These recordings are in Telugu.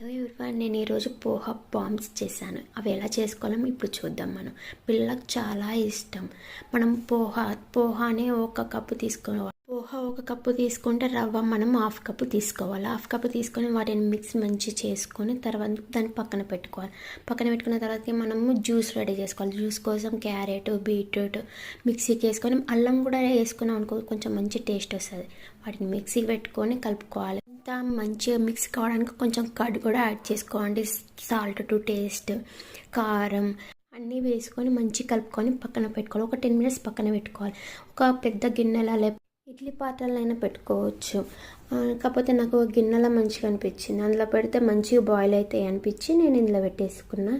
హలో ఎవరివన్ నేను ఈరోజు పోహా బాంబ్స్ చేశాను. అవి ఎలా చేసుకోవాలో ఇప్పుడు చూద్దాం మనం. పిల్లలకు చాలా ఇష్టం. మనం పోహా పోహానే ఒక కప్పు తీసుకోవాలి పోహా ఒక కప్పు తీసుకుంటే రవ్వ మనం హాఫ్ కప్పు తీసుకోవాలి. హాఫ్ కప్పు తీసుకొని వాటిని మిక్స్ మంచి చేసుకొని తర్వాత దాన్ని పక్కన పెట్టుకోవాలి. పక్కన పెట్టుకున్న తర్వాత మనము జ్యూస్ రెడీ చేసుకోవాలి. జ్యూస్ కోసం క్యారెట్ బీట్రూట్ మిక్సీకి వేసుకొని అల్లం కూడా వేసుకున్నాం అనుకో కొంచెం మంచి టేస్ట్ వస్తుంది. వాటిని మిక్సీకి పెట్టుకొని కలుపుకోవాలి. అంతా మంచిగా మిక్స్ కావడానికి కొంచెం కర్డ్ కూడా యాడ్ చేసుకోండి సాల్ట్ టు టేస్ట్ కారం అన్నీ వేసుకొని మంచి కలుపుకొని పక్కన పెట్టుకోవాలి. ఒక టెన్ మినిట్స్ పక్కన పెట్టుకోవాలి. ఒక పెద్ద గిన్నెల ఇడ్లీ పాత్రలైనా పెట్టుకోవచ్చు. కాకపోతే నాకు గిన్నెల గిన్నెలో మంచిగా అనిపించింది. అందులో పెడితే మంచిగా బాయిల్ అవుతాయి అనిపించి నేను ఇందులో పెట్టేసుకున్నా.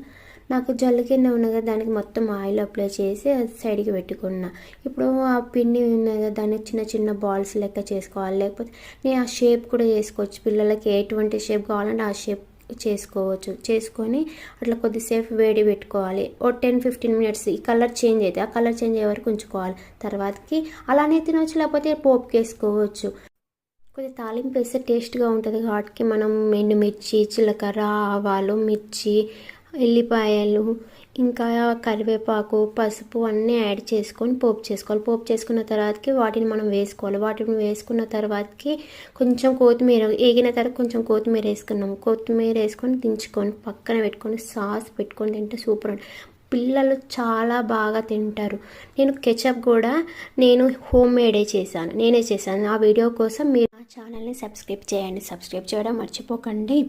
నాకు జల్లు కింద ఉన్నగా కదా, దానికి మొత్తం ఆయిల్ అప్లై చేసి అది సైడ్కి పెట్టుకున్నా. ఇప్పుడు ఆ పిండి ఉన్నగా దాన్ని చిన్న చిన్న బాల్స్ లెక్క చేసుకోవాలి. లేకపోతే నేను ఆ షేప్ కూడా చేసుకోవచ్చు. పిల్లలకి ఎటువంటి షేప్ కావాలంటే ఆ షేప్ చేసుకోవచ్చు. చేసుకొని అట్లా కొద్దిసేపు వేడి పెట్టుకోవాలి. ఓ టెన్ ఫిఫ్టీన్ మినిట్స్ ఈ కలర్ చేంజ్ అయితే ఆ కలర్ చేంజ్ అయ్యే వరకు ఉంచుకోవాలి. తర్వాతకి అలానే తినవచ్చు లేకపోతే పోపుకి వేసుకోవచ్చు. కొద్దిగా తాలింపు వేస్తే టేస్ట్గా ఉంటుంది. కాబట్టి మనం ఎండుమిర్చి జీలకర్ర ఆవాలు మిర్చి ఎల్లిపాయలు ఇంకా కరివేపాకు పసుపు అన్నీ యాడ్ చేసుకొని పోపు చేసుకోవాలి. పోపు చేసుకున్న తర్వాతకి వాటిని మనం వేసుకోవాలి. వాటిని వేసుకున్న తర్వాతకి కొంచెం కొత్తిమీర ఏగిన తర్వాత కొంచెం కొత్తిమీర వేసుకున్నాం. కొత్తిమీర వేసుకొని దించుకొని పక్కన పెట్టుకొని సాస్ పెట్టుకొని తింటే సూపర్ ఉంటుంది. పిల్లలు చాలా బాగా తింటారు. నేను కెచప్ కూడా నేను హోమ్ మేడే చేశాను. నేనే చేశాను. ఆ వీడియో కోసం మీరు నా ఛానల్ని సబ్స్క్రైబ్ చేయండి. సబ్స్క్రైబ్ చేయడం మర్చిపోకండి.